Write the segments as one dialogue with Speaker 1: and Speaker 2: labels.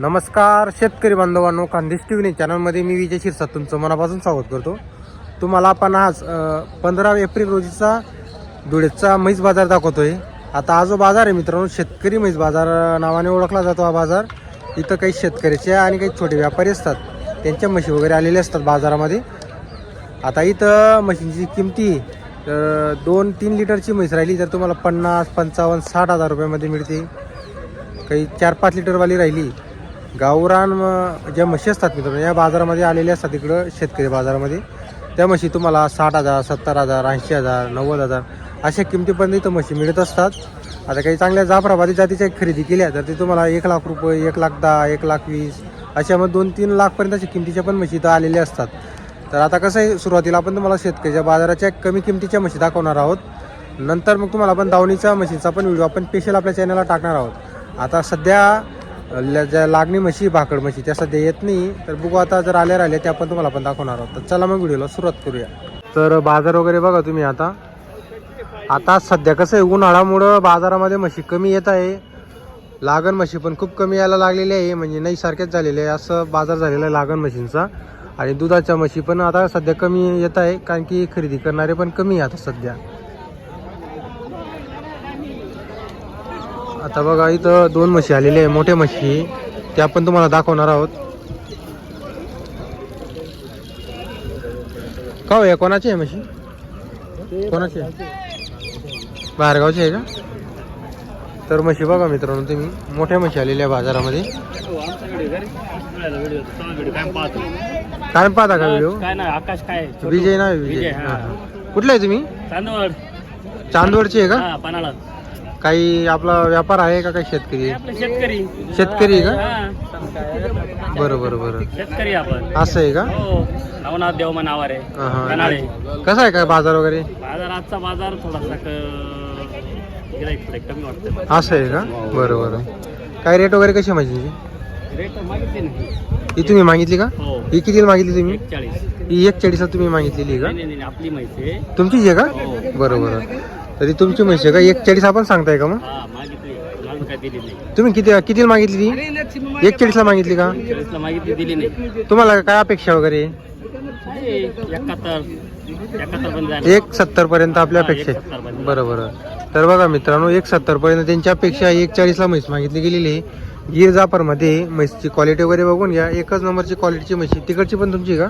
Speaker 1: नमस्कार शेतकरी बांधवांनो खानदेश टी व्ही चॅनलमध्ये मी विजय शिरसाट तुमचं मनापासून स्वागत करतो. तुम्हाला आपण आज पंधरा एप्रिल रोजीचा धुळेचा म्हैस बाजार दाखवतोय. आता हा जो बाजार आहे मित्रांनो शेतकरी म्हैस बाजार नावाने ओळखला जातो हा बाजार. इथं काही शेतकऱ्याचे आणि काही छोटे व्यापारी असतात. त्यांच्या म्हशी वगैरे आलेले असतात बाजारामध्ये. आता इथं म्हशींची किमती तर दोन तीन लिटरची म्हैस राहिली तर तुम्हाला पन्नास पंचावन्न साठ हजार रुपयामध्ये मिळते. काही चार पाच लिटरवाली राहिली गावरान ज्या म्हशी असतात मित्रांनो या बाजारामध्ये आलेल्या असतात इकडं शेतकरी बाजारामध्ये. त्या म्हशी तुम्हाला साठ हजार सत्तर हजार ऐंशी हजार नव्वद हजार अशा किमतीपर्यंत इथं म्हशी मिळत असतात. आता काही चांगल्या जाफराबादी जातीच्या खरेदी केल्या तर ते तुम्हाला एक लाख रुपये एक लाख दहा एक लाख वीस अशा मग दोन तीन लाखपर्यंत अशा किमतीच्या पण म्हशी इथं आलेल्या असतात. तर आता कसं आहे सुरुवातीला आपण तुम्हाला शेतकऱ्याच्या बाजाराच्या कमी किमतीच्या म्हशी दाखवणार आहोत. नंतर मग तुम्हाला आपण दावणीच्या म्हशीचा पण व्हिडिओ आपण स्पेशल आपल्या चॅनलला टाकणार आहोत. आता सध्या ज्या लागणी म्हशी भाकड म्हशी त्या सध्या येत नाही. तर बघू आता जर आल्या राहिल्या त्या पण तुम्हाला पण दाखवणार आहोत. तर चला मग व्हिडिओला सुरुवात करूया. तर बाजार वगैरे बघा तुम्ही आता. आता सध्या कसं आहे उन्हाळ्यामुळं बाजारामध्ये म्हशी कमी येत आहे. लागण म्हशी पण खूप कमी यायला लागलेली आहे. म्हणजे नाही सारख्याच झालेले आहे. असं बाजार झालेला आहे लागण म्हशींचा. आणि दुधाच्या म्हशी पण आता सध्या कमी येत आहे. कारण की खरेदी करणारे पण कमी आहे आता सध्या. आता बघा इथं दोन म्हशी आलेल्या आहे मोठ्या म्हशी. त्या पण तुम्हाला दाखवणार आहोत. का हो या कोणाची आहे म्हशी? कोणाची आहे? बाहेरगावची आहे का? तर म्हशी बघा मित्रांनो तुम्ही. मोठ्या म्हशी आलेल्या आहे बाजारामध्ये. काय पाहता का व्हिडिओ?
Speaker 2: आकाश काय
Speaker 1: विजय ना विजय. कुठले आहे तुम्ही? चांदवडची आहे का?
Speaker 2: हा
Speaker 1: काही आपला व्यापार आहे का काही शेतकरी?
Speaker 2: आपले शेतकरी.
Speaker 1: शेतकरी का? बरं बरं बरं.
Speaker 2: शेतकरी आपण.
Speaker 1: असं आहे का?
Speaker 2: हो. नवनाथ देव नावार आहे
Speaker 1: हा, हा.
Speaker 2: कनाळे
Speaker 1: कसं आहे काय बाजार वगैरे?
Speaker 2: बाजार आजचा बाजार थोडासा क- गिऱ्हाईक थोडे कमी वाटतं
Speaker 1: असं आहे का? बरं बरं. काय रेट वगैरे कशी म्हशीची
Speaker 2: रेट मागितली नाही.
Speaker 1: ही तुम्ही मागितली का?
Speaker 2: हो.
Speaker 1: ही कितीला मागितली तुम्ही?
Speaker 2: एक चाळीस
Speaker 1: ही एक चाळीसला तुम्ही मागितलेली आहे
Speaker 2: नाही नाही नाही, आपली माहिती आहे.
Speaker 1: का तुमचीच आहे का?
Speaker 2: हो.
Speaker 1: बरं बरं. तरी तुमची म्हशी आहे का? एक चाळीस आपण सांगताय का मग?
Speaker 2: हा मागितली मला काय दिली नाही.
Speaker 1: तुम्ही किती कितीला मागितली ती? एक चाळीसला मागितली का?
Speaker 2: चाळीसला मागितली दिली नाही.
Speaker 1: तुम्हाला काय अपेक्षा वगैरे?
Speaker 2: आहे, एकाहत्तर एकाहत्तर पण झाली
Speaker 1: एक सत्तर पर्यंत आपल्या अपेक्षा आहे.
Speaker 2: 71 पर्यंत.
Speaker 1: बरं बरं तर बघा मित्रांनो एक सत्तर पर्यंत त्यांच्या अपेक्षा एक चाळीसला म्हैस मागितली गेलेली आहे. गिर जाफरमध्ये म्हैसची क्वालिटी वगैरे बघून घ्या. एकच नंबरची क्वालिटीची म्हशी तिकडची पण तुमची आहे का?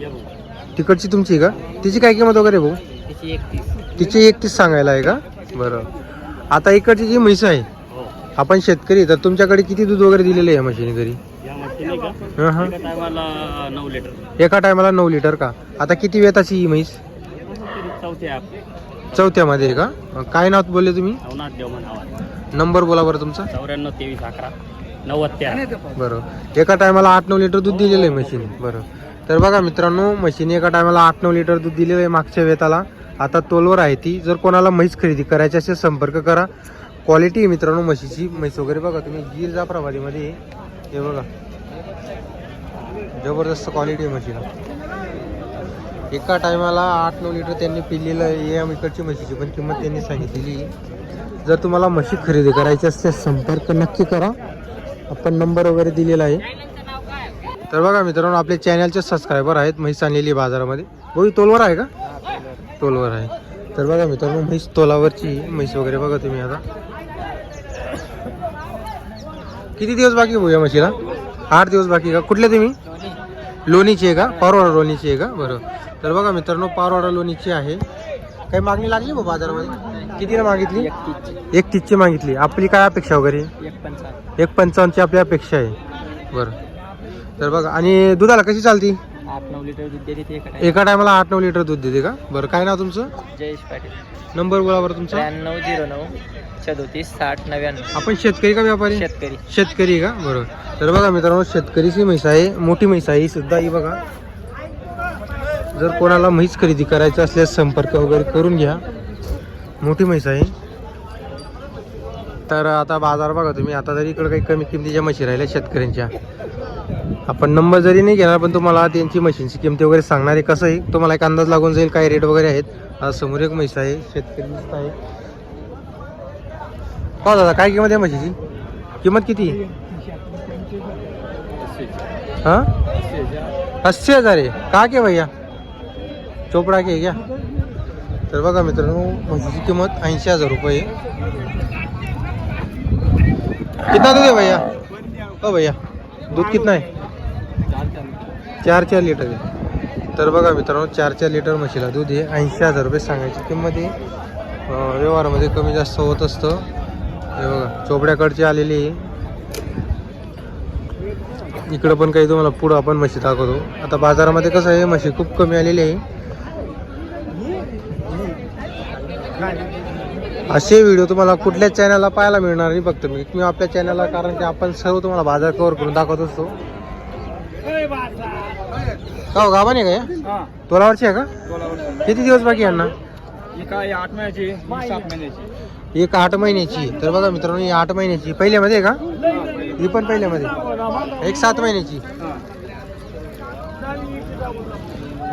Speaker 2: ये बघ.
Speaker 1: तिकडची तुमची आहे का? तिची काय किंमत वगैरे भाऊ
Speaker 2: तिची एकतीस.
Speaker 1: तिची एकतीस सांगायला आहे का? बरं. आता इकडची जी म्हैस आहे
Speaker 2: हो.
Speaker 1: आपण शेतकरी तर तुमच्याकडे किती दूध वगैरे दिलेले आहे घरी?
Speaker 2: मशीन
Speaker 1: हं.
Speaker 2: एका टायमाला नऊ लिटर.
Speaker 1: का? आता किती वेताची ही म्हैस?
Speaker 2: चौथे ॲप
Speaker 1: चौथ्यामध्ये का? काय नाव बोलले तुम्ही? नंबर बोला बरं तुमचा.
Speaker 2: चौऱ्याण्णव तेवीस अकरा नव्वद
Speaker 1: बरं. एका टायमाला आठ नऊ लिटर दूध दिलेलं आहे म्हशीने बरं. तर बघा मित्रांनो म्हशीने एका टायमाला आठ नऊ लिटर दूध दिलेलं आहे मागच्या वेताला. आता तोलवर आहे ती. जर कोणाला म्हैस खरेदी करायची असेल संपर्क करा. क्वालिटी आहे मित्रांनो म्हशीची. म्हैस वगैरे बघा तुम्ही. गिर जाफराबादीमध्ये प्रभारीमध्ये हे बघा. जबरदस्त क्वालिटी आहे म्हशीला. एका टायमाला आठ नऊ लिटर त्यांनी पिलेलं आहे. या इकडची म्हशीची पण किंमत त्यांनी सांगितलेली जर तुम्हाला म्हशी खरेदी करायची असेल संपर्क नक्की करा. आपण नंबर वगैरे दिलेला आहे. तर बघा मित्रांनो आपले चॅनलचे सबस्क्रायबर आहेत म्हैस आणलेली बाजारामध्ये. बोई तोलवर आहे का? तोलवर आहे. तर बघा मित्रांनो म्हैस तोलावरची म्हैस वगैरे बघा तुम्ही आता. किती दिवस बाकी आहे भाऊ या म्हशीला? आठ दिवस बाकी का? कुठले तुम्ही? लोणीची आहे का? पारवाडा लोणीची आहे का? बरं. तर बघा मित्रांनो पारवाडा लोणीची आहे. काही मागणी लागली भाऊ बाजारामध्ये? कितीला मागितली? एक तीसची मागितली. आपली काय अपेक्षा वगैरे?
Speaker 2: एक
Speaker 1: पंचावन्नची आपली अपेक्षा आहे. बरं. तर बघा आणि दुधाला कशी चालती?
Speaker 2: आठ नऊ लिटर दूध देते ते एका
Speaker 1: एका टायमाला आठ नऊ लिटर दूध देते का? बरं काय नाव तुमचं?
Speaker 2: जयेश पाटील.
Speaker 1: नंबर बोला बरं तुमचा.
Speaker 2: त्र्याण्णव झिरो नऊ सदोतीस साठ नव्याण्णव.
Speaker 1: आपण शेतकरी का व्यापारी?
Speaker 2: शेतकरी.
Speaker 1: शेतकरी का? बरोबर तर बघा मित्रांनो शेतकरीची म्हैस आहे मोठी म्हैस आहे ही सुद्धा ही बघा. जर कोणाला म्हैस खरेदी करायचं असल्यास संपर्क वगैरे करून घ्या. मोठी म्हैस आहे. तर आता बाजार बघा तुम्ही. आता जरी इकडं काही कमी किमतीच्या मशीन राहिल्या शेतकऱ्यांच्या. आपण नंबर जरी नाही घेणार पण तुम्हाला त्यांची मशीनची किमती वगैरे सांगणार आहे कसं आहे. तुम्हाला एक अंदाज लागून जाईल काय रेट वगैरे आहेत. आज समोर एक म्हैस आहे शेतकरी आहे. हो दादा काय किंमत आहे म्हशीची? किंमत किती? हां? अस्सी हजार आहे. का के भैया? चोपडा के क्या? तर बघा मित्रांनो म्हशीची किंमत ऐंशी हजार रुपये कितना दूध है भैया? हो भैया दूध कितना आहे चार चार लिटर आहे तर बघा मित्रांनो चार चार लिटर म्हशीला दूध आहे. ऐंशी हजार रुपये सांगायची किंमत आहे. व्यवहारामध्ये कमी जास्त होत असतं. हे बघा चोपड्याकडची आलेली आहे. इकडं पण काही तुम्हाला पुढं आपण म्हशी दाखवतो. आता बाजारामध्ये कसं आहे म्हशी खूप कमी आलेली आहे. असे व्हिडिओ तुम्हाला कुठल्याच चॅनलला पाहायला मिळणार नाही फक्त मी. किंवा आपल्या चॅनलला कारण की आपण सर्व तुम्हाला बाज़ार कव्हर करून दाखवत असतो. का हो गाभा नाही का या? तोलावरची आहे का? किती दिवस बाकी यांना?
Speaker 2: आठ महिन्याची ही
Speaker 1: एक आठ महिन्याची. तर बघा मित्रांनो ही आठ महिन्याची. पहिल्यामध्ये का? ही पण पहिल्यामध्ये. एक सात महिन्याची.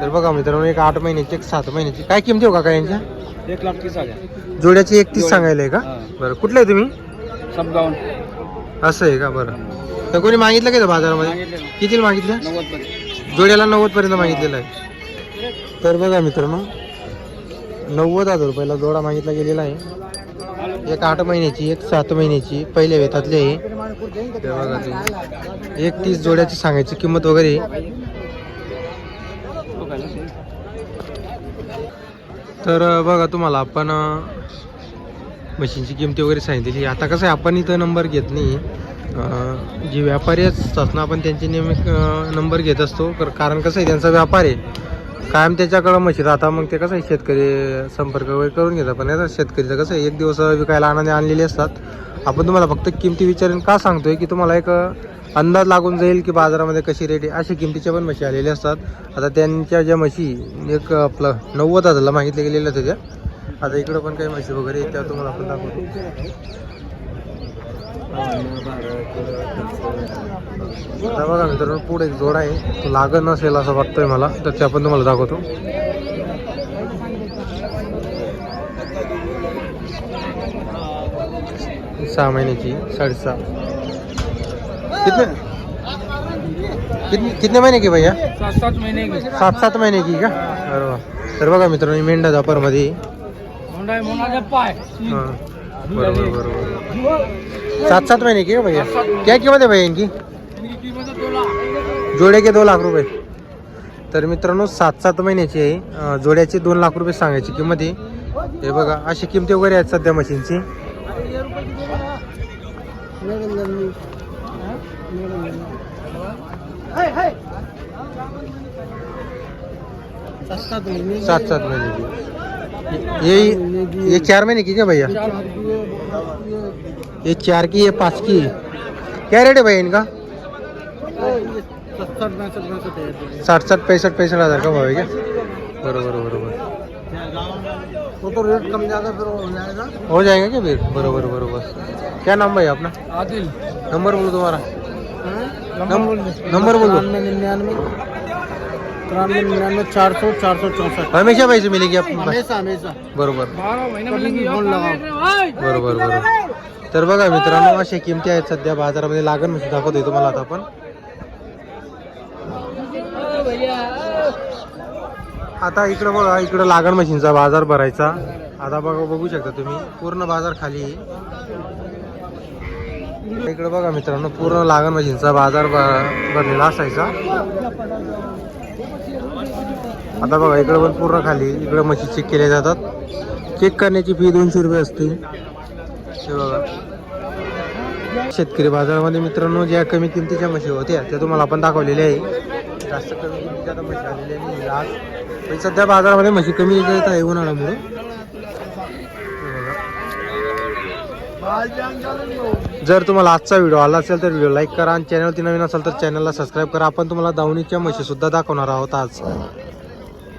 Speaker 1: तर बघा मित्रांनो एक आठ महिन्याची एक सात महिन्याची. काय किमती हो का यांच्या?
Speaker 2: एक लाख तीस हजार.
Speaker 1: जोड्याची एकतीस सांगायला आहे का. बरं कुठलं आहे तुम्ही असं आहे का? बरं. तर कोणी मागितलं का इथं बाजारामध्ये?
Speaker 2: सांगितले
Speaker 1: किती मागितलं?
Speaker 2: नव्वद पर्यंत.
Speaker 1: जोड्याला नव्वद पर्यंत मागितलेलं आहे. तर बघा मित्रांनो नव्वद हजार रुपयाला जोडा मागितला गेलेला आहे. एक आठ महिन्याची एक सात महिन्याची पहिल्या वेतातली आहे. बघा एक तीस जोड्याची सांगायची किंमत वगैरे आहे. तर बघा तुम्हाला आपण मशीनची किमती वगैरे सांगितलेली आता कसं आहे आपण इथं नंबर घेत नाही. जे व्यापारी असतात ना आपण त्यांचे नियमित नंबर घेत असतो. कारण कसं आहे त्यांचा व्यापार आहे. कायम त्याच्याकडं मशीन राहता मग ते कसं आहे शेतकरी संपर्क वगैरे करून घेतात. पण आता शेतकरीचं कसं आहे एक दिवस विकायला आणाने आणलेले असतात. आपण तुम्हाला फक्त किमती विचारून का सांगतोय की तुम्हाला एक अंदाज लागून जाईल की बाजारामध्ये कशी रेट आहे अशा किमतीच्या पण म्हशी आलेल्या असतात. आता त्यांच्या ज्या म्हशी एक आपलं नव्वद हजारला मागितल्या गेलेल्या होत्या त्या आता इकडं पण काही म्हशी वगैरे आहेत, त्या तुम्हाला आपण दाखवतो. आता बघा मित्रांनो पुढे एक जोड आहे. तो लागत नसेल असं वाटतंय मला तर ते आपण तुम्हाला दाखवतो. सहा महिन्याची साडेसहा. कितने कितने कितने महिने की भैया?
Speaker 2: सात सात महिने की।
Speaker 1: सात सात महिने की का? अरे तर बघा मित्रांनो मेंढा जापारमध्ये बरोबर बरोबर सात सात महीने की है भैया? क्या कीमत है भैया इनकी? जोडे के दो लाख रुपये। तर मित्रांनो सात सात महिन्याची आहे. जोड्याचे दोन लाख रुपये सांगायची किंमत आहे. हे बघा अशी किमती वगैरे आहेत सध्या मशीनची. सात सात महीने। की। ये ये चार महीने की क्या भैया? ये चार की ये पाँच की। क्या रेट है भैया इनका? साठ साठ पैंसठ पैंसठ हज़ार का भाव है क्या? बरोबर बरोबर।
Speaker 2: वो तो रेट कम ज़्यादा फिर हो जाएगा।
Speaker 1: हो जाएगा क्या फिर? बरोबर बरोबर। क्या नाम भैया अपना?
Speaker 2: आदिल।
Speaker 1: नंबर बोलो तुम्हारा। नंबर नंबर बोलो
Speaker 2: निन्यानवे तिरानवे निन्यानवे. चार सौ चार सौ चौसठ
Speaker 1: हमेशा पैसे मिलेगी आपको
Speaker 2: हमेशा हमेशा.
Speaker 1: बरोबर.
Speaker 2: लगाओ
Speaker 1: बरोबर बरोबर. तर बघा मित्रांनो अशा किमती आहेत सध्या बाजारामध्ये. लागण म्हणजे दाखवतोय तुम्हाला आता आपण. आता इकडं बघा इकडं लागण मशीनचा बाजार भरायचा. आता बघा बघू शकता तुम्ही. पूर्ण बाजार खाली आहे. इकडं बघा मित्रांनो पूर्ण लागण भाजींचा बाजार भ- भरलेला असायचा. आता बघा इकडं पण पूर्ण खाली इकडं म्हशी चेक केल्या जातात. चेक करण्याची फी दोनशे रुपये असते. बघा. शेतकरी बाजारामध्ये मित्रांनो ज्या कमी किमतीच्या म्हशी होत्या त्या तुम्हाला आपण दाखवलेल्या आहे. जास्त कमी किमतीच्या आता म्हशी आलेल्या नाही आज. सध्या बाजारामध्ये म्हशी कमी येत आहे उन्हाळ्यामुळे हे बघा. जर तुम्हाला आजचा व्हिडिओ आला असेल तर व्हिडिओ लाईक करा आणि चॅनलवरती नवीन असेल तर चॅनलला सबस्क्राईब करा. आपण तुम्हाला दावणीच्या म्हशी सुद्धा दाखवणार आहोत आज.